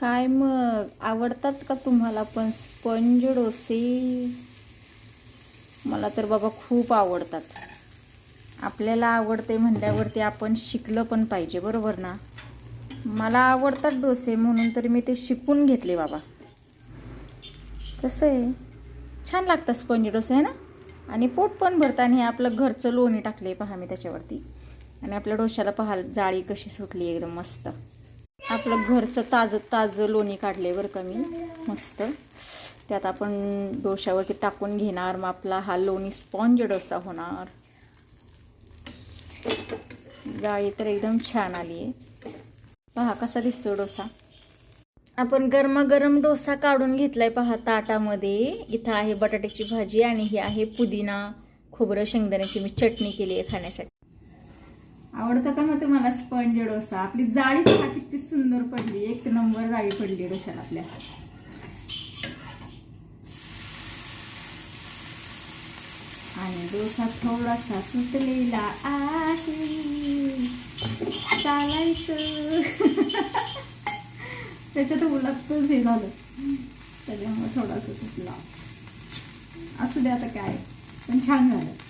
काय मग? आवडतात का तुम्हाला पण स्पंज डोसे? मला तर बाबा खूप आवडतात. आपल्याला आवडते म्हणल्यावरती आपण शिकलं पण पाहिजे बरोबर ना? मला आवडतात डोसे म्हणून तर मी ते शिकून घेतले बाबा. कसं आहे? छान लागतं स्पंज डोसे आहे ना? आणि पोट पण भरताना हे आपलं घरचं लोणी टाकले पहा मी त्याच्यावरती. आणि आपल्या डोश्याला पहा जाळी कशी सुटली एकदम मस्त. आपलं घरचं ताजं ताजं लोणी काढले बरं का मी. मस्त. त्यात आपण डोश्यावरती टाकून घेणार. मग आपला हा लोणी स्पॉन्ज डोसा होणार. जाळी तर एकदम छान आली आहे पहा कसा दिसतो डोसा. आपण गरमागरम डोसा काढून घेतलाय पहा ताटामध्ये. इथं आहे बटाट्याची भाजी आणि ही आहे पुदिना. खोबरं शेंगदाण्याची मी चटणी केली आहे खाण्यासाठी. आवडतं का मग तुम्हाला स्पंज डोसा? आपली जाळी पहा किती सुंदर पडली. एक नंबर जाळी पडली डोशाला आपल्या. आणि डोसा थोडासा तुटलेला आहे. चालायचं. त्याच्यात उलटतच हे झालं. त्याच्यामुळे थोडासा तुटला. असू दे आता काय. पण छान झालं.